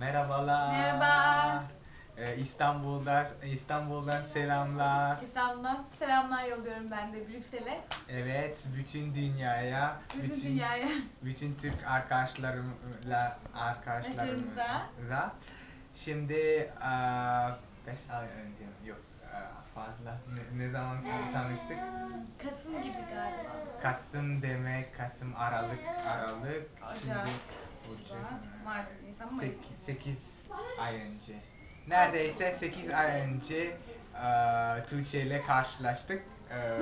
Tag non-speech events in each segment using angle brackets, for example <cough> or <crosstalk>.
Merhabalar. Merhaba. Ee, İstanbul'da İstanbul'dan selamlar. İstanbul'dan selamlar yolluyorum ben de Brüksel'e. Evet, bütün dünyaya, Bütün dünyaya. bütün Türk arkadaşlarımla arkadaşlarımıza. Arkadaşlarımıza. Şimdi eee, beş ay önce yok fazla ne, ne zaman tanıştık? Kasım gibi galiba. Kasım demek, Kasım Aralık, Aralık. Ocak, Şimdi Şubat, Mart, Nisan, Mayıs. 8 ay önce. Neredeyse 8 ay önce eee Tuğçe ile karşılaştık. Eee,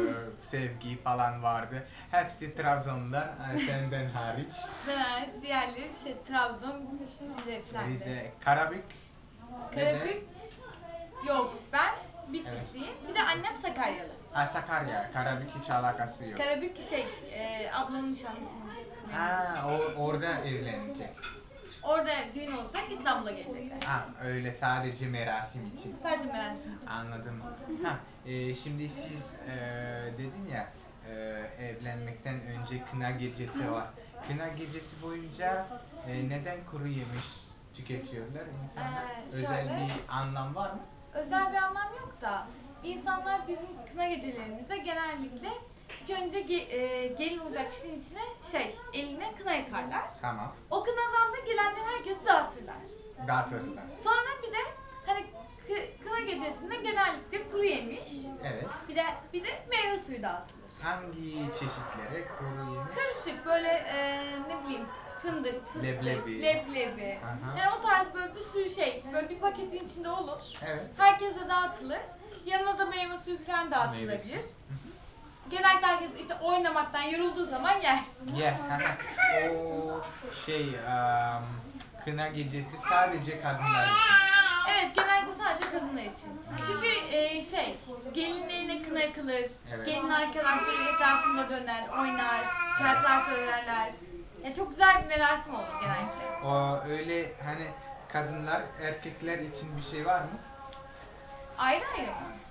sevgi falan vardı. Hepsi Trabzon'da, eee, senden hariç. Ben diğerleri şey Trabzon, Rize falan. Rize, Karabük. Karabük yok ben Bitlisliyim. Bir de annem Sakaryalı. Ha, Sakarya, Karabük hiç alakası yok. Karabük şey e, ablamın nişanlısı. Ha, o, orada evlenecek. Orada düğün olacak İstanbul'a gelecekler. Ha, öyle sadece merasim için. Sadece merak ettim. Anladım. Ha, e, şimdi siz e, dedin ya e, evlenmekten önce kına gecesi var. Kına gecesi boyunca e, neden kuru yemiş tüketiyorlar insanlar? Ee, Özel şöyle- bir anlam var mı? özel bir anlam yok da insanlar bizim kına gecelerimizde genellikle ilk önce ge- e, gelin olacak kişinin içine şey eline kına yakarlar. Tamam. O kınadan da gelenleri herkese dağıtırlar. Dağıtırlar. Sonra bir de hani kı- kına gecesinde genellikle kuru yemiş, Evet. bir de bir de meyve suyu dağıtılır. Hangi çeşitleri kuru yemiş? Karışık böyle e, ne bileyim fındık, fıstık, Leblebi. leblebi. Aha. Yani o tarz böyle bir sürü şey böyle bir paketin içinde olur. Evet. Herkese dağıtılır. Yanına da meyve suyu falan dağıtılabilir. Genellikle herkes işte oynamaktan yorulduğu zaman yer. Yeah. o şey um, kına gecesi sadece kadınlar için. Evet genellikle sadece kadınlar için. Çünkü e, şey gelinin eline kına yakılır. Evet. Gelin arkadaşları etrafında döner, oynar, şarkılar söylerler. Yani çok güzel bir merasim olur genellikle. O öyle hani kadınlar erkekler için bir şey var mı? Ayrı ayrı.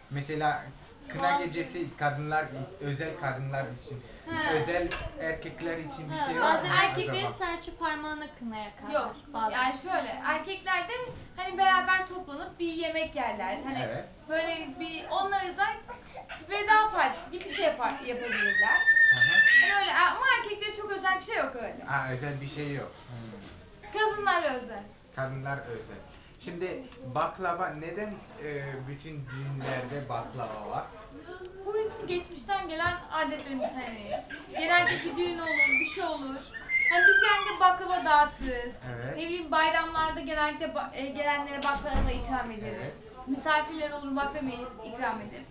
Mesela kına gecesi kadınlar özel kadınlar için. Ha. Özel erkekler için bir şey var mı? bazen Erkeklerin acaba? serçe parmağına kına yakar. Yok. Yani şöyle erkeklerde hani beraber toplanıp bir yemek yerler. Hani Evet. böyle bir onları da veda partisi gibi bir şey yapar, yapabilirler. Hani öyle ama erkeklere çok özel bir şey yok öyle. Ha, özel bir şey yok. Hmm. Kadınlar özel. Kadınlar özel. Şimdi baklava neden e, bütün düğünlerde baklava var? Bu bizim geçmişten gelen adetlerimiz hani. Genelde bir düğün olur, bir şey olur. Hani biz genelde baklava dağıtırız. Evet. Ne bileyim bayramlarda genellikle ba- e, gelenlere baklava ikram ederiz. Evet. Misafirler olur baklava ikram ederiz.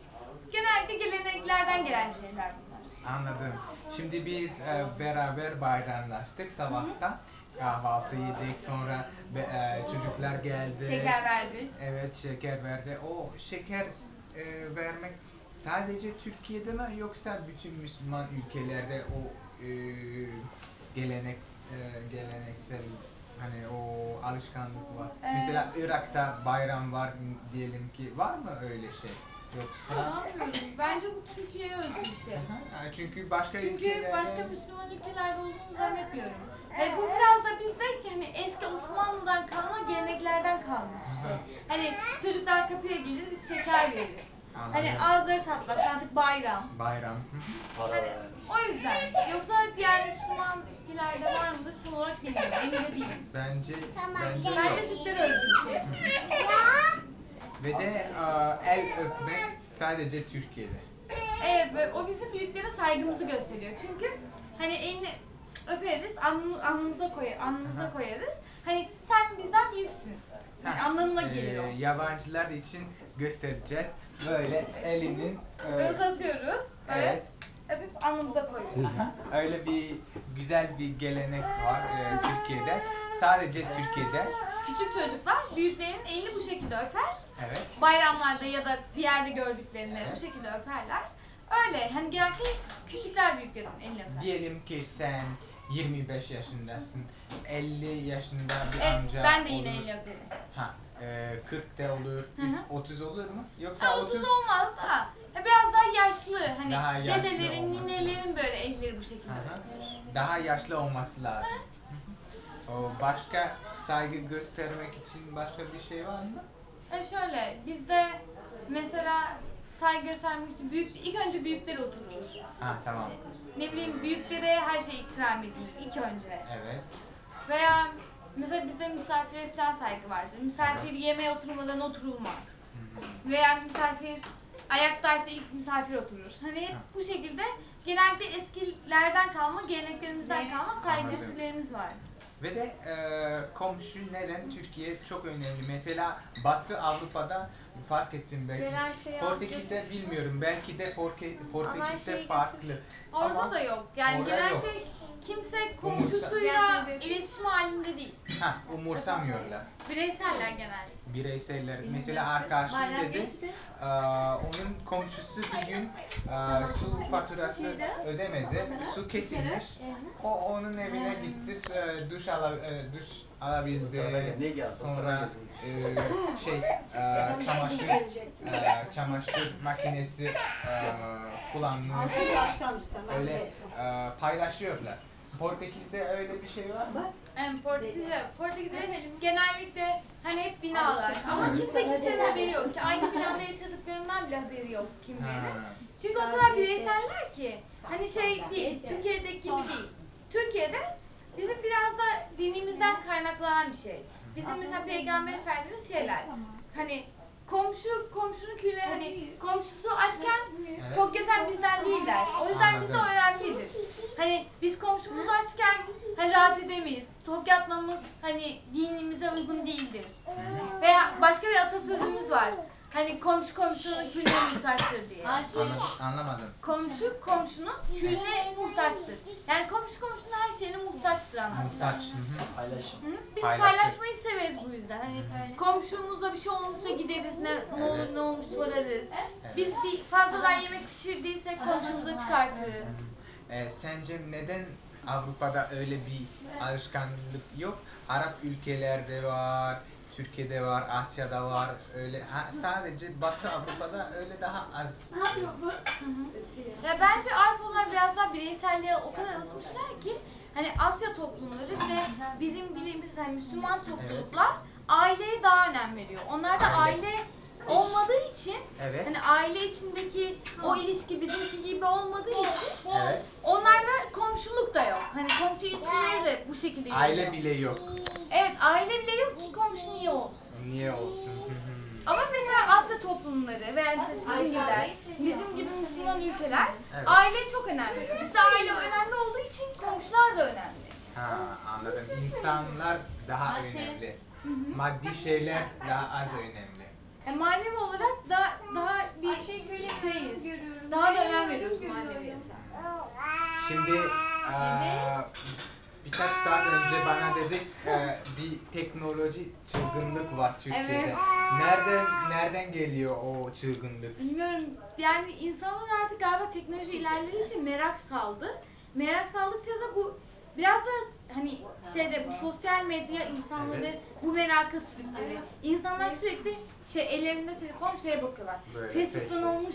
Genellikle geleneklerden gelen şeyler bunlar. Anladım. Şimdi biz e, beraber bayramlaştık sabahta. Kahvaltı yedik sonra be- e, çocuklar geldi. Şeker verdik. Evet şeker verdi. O şeker e, vermek sadece Türkiye'de mi yoksa bütün Müslüman ülkelerde o e, gelenek e, geleneksel hani o alışkanlık var. Evet. Mesela Irak'ta bayram var diyelim ki var mı öyle şey? Yoksa Sanmıyorum. Bence bu Türkiye'ye özgü bir şey. Aha, çünkü başka Çünkü ülkelerde başka Müslüman ülkelerde olduğunu zannetmiyorum. E, bu biraz da bizde hani eski Osmanlı'dan kalma geleneklerden kalmış bir şey. Hani çocuklar kapıya gelir biz şeker veririz. Hani Anladım. ağızları tatlı artık bayram. bayram. Hani o yüzden. Yoksa diğer Müslüman ülkelerde var mıdır tam olarak bilmiyorum. Emin de değilim. Bence bence Bence yok. Türklere özgü bir şey. Ve de e, el öpmek sadece Türkiye'de. Evet ve o bizim büyüklere saygımızı gösteriyor. Çünkü hani elini öperiz, alnı- alnımıza koyar, alnımıza Aha. koyarız. Hani sen bizden büyüksün. Yani Ha, anlamına e, geliyor. yabancılar için göstereceğiz. Böyle elinin e, Böyle uzatıyoruz. Böyle evet. öpüp alnımıza koyuyoruz. öyle bir güzel bir gelenek var e, Türkiye'de. Sadece Türkiye'de. Küçük çocuklar büyüklerin elini bu şekilde öper. Evet. Bayramlarda ya da bir yerde gördüklerinde Evet. bu şekilde öperler. Öyle hani genellikle küçükler büyüklerin elini öper. Diyelim ki sen 25 yaşındasın. 50 yaşında bir Evet, amca ben de yine olur. elini öperim. Ha, e, 40 de olur, Hı hı. 30 olur mu? Yoksa Ha, 30 olmaz da ha, biraz daha yaşlı hani Daha yaşlı dedelerin, olması. ninelerin böyle elleri bu şekilde. Aha. öper. Daha yaşlı olması lazım. O başka saygı göstermek için başka bir şey var mı? E şöyle, bizde mesela saygı göstermek için büyük, ilk önce büyükler oturur. Ha tamam. Ne bileyim büyüklere her şey ikram edilir ilk önce. Evet. Veya mesela bizde misafire falan saygı vardır. Misafir Evet. yemeğe oturmadan oturulmaz. Hı hı. Veya misafir ayaktaysa ilk misafir oturur. Hani hep bu şekilde genellikle eskilerden kalma, geleneklerimizden kalma saygı Anladım. var. Ve de e, komşu neden Türkiye çok önemli. Mesela Batı Avrupa'da fark ettim belki. Şey Portekiz'de bilmiyorum. Belki de Porke, Portekiz'de şey farklı. Orada Ama da yok. Yani genellikle yok. kimse Umursa- komşusuyla Gerçekten. iletişim halinde değil. Ha, umursamıyorlar. Bireyseller genellikle. Bireyseller. Mesela arkadaşım Bayram dedi, geçti. onun komşusu bir gün e, su faturası ödemedi, su kesilmiş. O onun evine gitti, su- e, duş ala, e, duş alabildi. Sonra e, şey e, çamaşır e, çamaşır makinesi e, kullanmış. Öyle e, paylaşıyorlar. Portekiz'de öyle bir şey var mı? Yani Portekiz'de, Portekiz'de genellikle hani hep binalar ama kimse kimsenin haberi yok ki aynı binada yaşadıklarından bile haberi yok kimlerin. Ha. Çünkü o kadar bireyseller ki hani şey değil, Türkiye'deki gibi değil. Türkiye'de bizim biraz da dinimizden kaynaklanan bir şey. Bizim mesela Peygamber Efendimiz şeyler hani komşu komşunun külü hani komşusu açken Evet. çok gezen bizden değiller. O yüzden bize Anladım. önemlidir. Hani biz komşumuzu açken hani rahat edemeyiz. Tok yatmamız hani dinimize uygun değildir. Veya başka bir atasözümüz var. Hani komşu komşunun külüne muhtaçtır diye. Anladım, anlamadım. Komşu komşunun külüne muhtaçtır. Yani komşu komşunun her şeyine muhtaçtır anlamında. Muhtaç. hı hı. Paylaşım. Hı? Biz Paylaşmak. paylaşmayı severiz bu yüzden. Hani komşumuzla bir şey olmuşsa gideriz, ne, ne olur Evet. ne olmuş sorarız. Biz bir fazladan yemek pişirdiysek komşumuza çıkartırız. E, sence neden Avrupa'da öyle bir alışkanlık yok? Arap ülkelerde var, Türkiye'de var, Asya'da var. Öyle ha, sadece Batı Avrupa'da öyle daha az. Ya bence Avrupalılar biraz daha bireyselliğe o kadar alışmışlar ki hani Asya toplumları de bizim bildiğimiz hani Müslüman topluluklar aileye daha önem veriyor. Onlar da Aile. aile olmadığı için Evet. hani aile içindeki o ilişki bizimki gibi olmadığı için Evet. onlarda da yok. Hani komşu ilişkileri de bu şekilde Aile yürüyor. bile yok. Evet aile bile yok ki komşu niye olsun? Niye olsun? Ama mesela Asya toplumları veya işte sizin gibiler, bizim gibi Müslüman ülkeler Evet. aile çok önemli. Bizde aile önemli olduğu için komşular da önemli. Ha, anladım. İnsanlar daha önemli. Maddi şeyler daha az önemli. E, manevi olarak daha daha bir şeyiz. Daha da önem veriyoruz maneviyata. Şimdi birkaç saat önce bana dedik eee, bir teknoloji çılgınlık var Türkiye'de. Evet. Nereden nereden geliyor o çılgınlık? Bilmiyorum yani insanlar artık galiba teknoloji ilerledikçe merak saldı. Merak saldıkça da bu biraz da hani şeyde bu sosyal medya insanları Evet. bu meraka sürükledi. İnsanlar sürekli şey ellerinde telefon şeye bakıyorlar. Böyle, Facebook'tan Facebook. olmuş,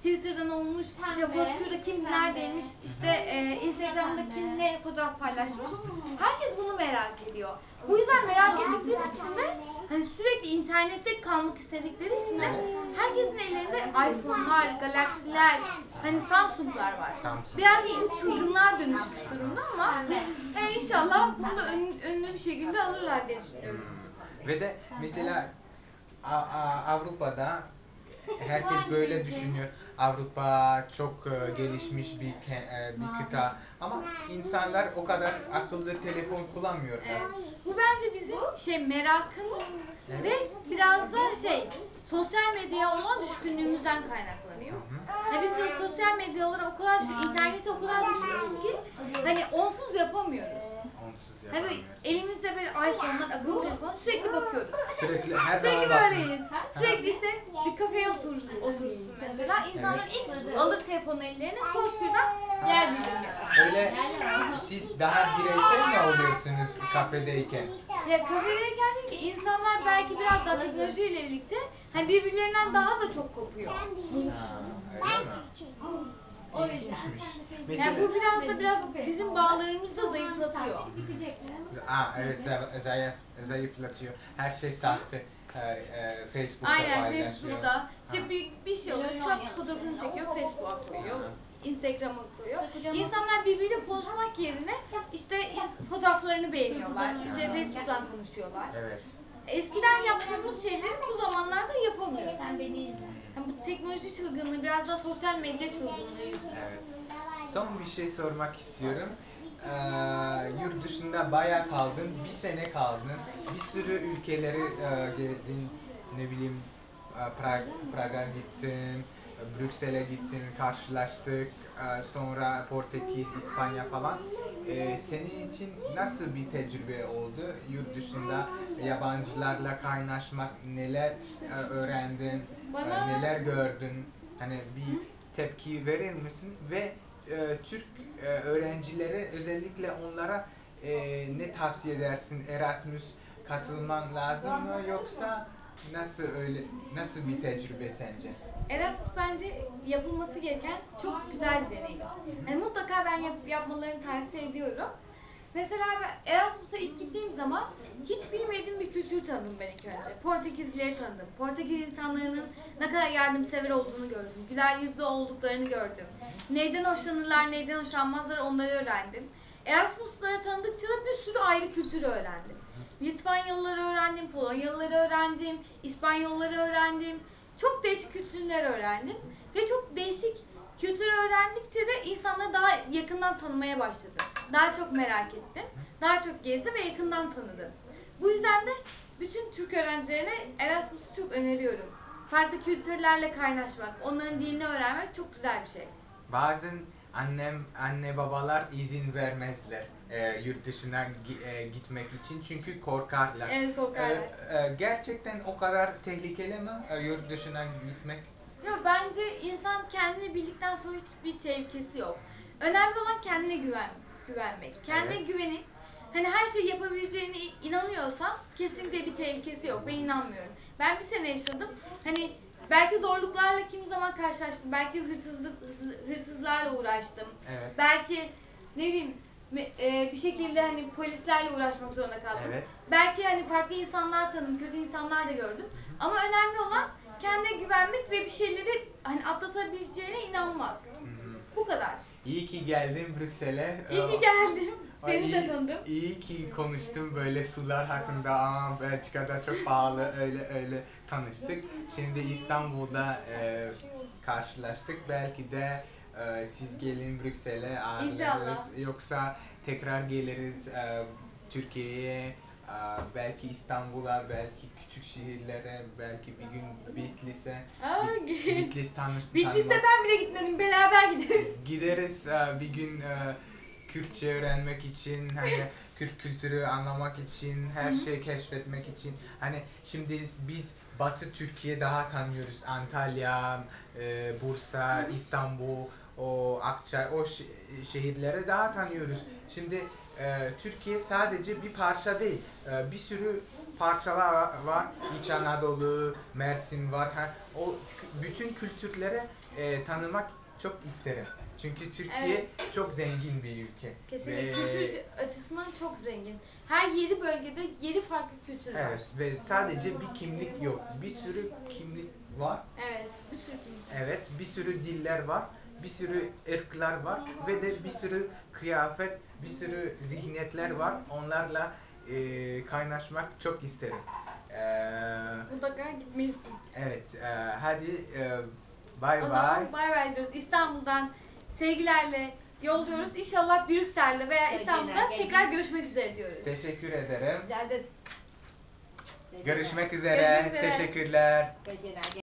Twitter'dan olmuş, işte Facebook'ta kim neredeymiş, işte e, Instagram'da kim ne fotoğraf paylaşmış. Herkes bunu merak ediyor. Bu yüzden merak ettikleri için de hani sürekli internette kalmak istedikleri için de herkesin ellerinde iPhone'lar, Galaxy'ler, hani Samsung'lar var. Samsung. Biraz bu çılgınlığa dönüşmüş durumda ama e, inşallah bunu da ön, önlü bir şekilde alırlar diye düşünüyorum. Ve de mesela A- A- Avrupa'da herkes böyle düşünüyor. Avrupa çok e, gelişmiş bir e, bir kıta ama insanlar o kadar akıllı telefon kullanmıyorlar. Evet. Bu bence bizim şey merakımız Evet. ve biraz da şey sosyal medyaya olan düşkünlüğümüzden kaynaklanıyor. Hı hı. Ya biz sosyal medyalara o kadar internete o kadar düşkünüz ki hani onsuz yapamıyoruz. Onsuz Hani böyle yapamıyoruz. elimizde böyle iPhone'lar, akıllı telefonlar sürekli bakıyoruz. Sürekli her zaman Sürekli bakıyoruz. böyleyiz. Sürekli işte bir kafeye oturursun, oturursun mesela. İnsanlar ilk alır telefonu ellerine hoşgörüden yer bildirmiyor. Öyle siz daha bireysel mi oluyorsunuz kafedeyken? Ya kafedeyken değil ki insanlar belki biraz daha teknolojiyle birlikte hani birbirlerinden daha da çok kopuyor. Ha? Yüzden. İlginçmiş. Yani Mesela, bu biraz da biraz bizim bağlarımızı da zayıflatıyor. Aa, evet zayıf- zayıf, zayıflatıyor. Her şey sahte. Ee, e, Facebook'ta Aynen paylaşıyor. Facebook'ta. Ha. İşte bir, bir şey oluyor. Uçak fotoğrafını çekiyor, Facebook'a koyuyor. Aha. Instagram'a koyuyor. İnsanlar birbiriyle konuşmak yerine işte in- fotoğraflarını beğeniyorlar. İşte Facebook'tan konuşuyorlar. Evet. Eskiden yaptığımız şeyleri bu zamanlarda yapamıyoruz. Sen beni izle. Yani bu teknoloji çılgınlığı biraz daha sosyal medya çılgınlığı yüzünden. Evet. Son bir şey sormak istiyorum. Ee, yurt dışında bayağı kaldın, bir sene kaldın, bir sürü ülkeleri e, gezdin, ne bileyim e, Prag, Prag'a gittin, Brüksel'e gittin, karşılaştık, e, sonra Portekiz, İspanya falan. E, senin için nasıl bir tecrübe oldu? Yurt dışında yabancılarla kaynaşmak, neler e, öğrendin, e, Bana- neler gördün, hani bir tepki verir misin? Ve e, Türk e, öğrencilere özellikle onlara e, ne tavsiye edersin? Erasmus katılman lazım mı yoksa nasıl öyle nasıl bir tecrübe sence? Erasmus bence yapılması gereken çok güzel bir deneyim. Yani mutlaka ben yap- yapmalarını tavsiye ediyorum. Mesela Erasmus'a ilk gittiğim zaman hiç bilmediğim bir kültür tanıdım ben ilk önce. Portekizlileri tanıdım. Portekiz insanlarının ne kadar yardımsever olduğunu gördüm. Güler yüzlü olduklarını gördüm. Neyden hoşlanırlar, neyden hoşlanmazlar onları öğrendim. Erasmus'ları tanıdıkça da bir sürü ayrı kültürü öğrendim. İspanyolları öğrendim, Polonyalıları öğrendim, İspanyolları öğrendim. Çok değişik kültürler öğrendim. Ve çok değişik kültür öğrendikçe de insanları daha yakından tanımaya başladım. Daha çok merak ettim. Daha çok gezdim ve yakından tanıdım. Bu yüzden de bütün Türk öğrencilerine Erasmus'u çok öneriyorum. Farklı kültürlerle kaynaşmak, onların dilini öğrenmek çok güzel bir şey. Bazen annem anne babalar izin vermezler e, yurt dışına gi- e, gitmek için çünkü korkarlar. Evet, korkarlar. E, e, gerçekten o kadar tehlikeli mi e, yurt dışına gitmek? Yok bence insan kendini bildikten sonra hiçbir tehlikesi yok. Önemli olan kendine güven, güvenmek. Kendine Evet. güvenip hani her şeyi yapabileceğine inanıyorsan kesinlikle bir tehlikesi yok. Ben inanmıyorum. Ben bir sene yaşadım. Hani belki zorluklarla kimi zaman karşılaştım. Belki hırsızlık hırsız- hırsızlarla uğraştım. Evet. Belki ne bileyim e, bir şekilde hani polislerle uğraşmak zorunda kaldım. Evet. Belki hani farklı insanlar tanıdım, kötü insanlar da gördüm. Ama önemli olan kendine güvenmek ve bir şeyleri hani atlatabileceğine inanmak. Hı hı. Bu kadar. İyi ki geldin Brüksel'e. İyi Ee, ki geldim. Seni de iyi- tanıdım. İyi ki konuştum böyle sular hakkında ama Belçika'da çok pahalı öyle öyle tanıştık. Şimdi İstanbul'da e, karşılaştık. Belki de e, siz gelin Brüksel'e ağırlarız. İnşallah. Yoksa tekrar geliriz e, Türkiye'ye. e, belki İstanbul'a, belki küçük şehirlere, belki bir gün Bitlis'e. Aa, Bit- Bitlis tanış tanımak- ben bile gitmedim. Beraber gideriz. gideriz e, bir gün e, Kürtçe öğrenmek için hani <laughs> Kürt kültürü anlamak için her şeyi keşfetmek için hani şimdi biz Batı Türkiye daha tanıyoruz Antalya, e, Bursa, İstanbul, o Akçay o şe- şehirleri daha tanıyoruz. Şimdi e, Türkiye sadece bir parça değil e, bir sürü parçalar va- var. İç Anadolu, Mersin var. Ha, o bütün kültürleri e, tanımak çok isterim. Çünkü Türkiye Evet. çok zengin bir ülke. Kesinlikle Ve- kültür açısından çok zengin. Her yedi bölgede yedi farklı kültür var. Evet ve sadece bir kimlik yok. Bir sürü kimlik var. Evet, bir sürü kültür. Evet, bir sürü diller var. Bir sürü ırklar var ve de bir sürü kıyafet, bir sürü zihniyetler var. Onlarla e, kaynaşmak çok isterim. Ee, Mutlaka gitmelisin. evet, e, hadi e, bye O bye. zaman bay bay diyoruz. İstanbul'dan sevgilerle yolluyoruz. İnşallah Brüksel'de veya İstanbul'da tekrar görüşmek üzere diyoruz. Teşekkür ederim. Rica ederim. Görüşmek üzere. Görüşmek üzere. Teşekkürler. Görüşmek üzere.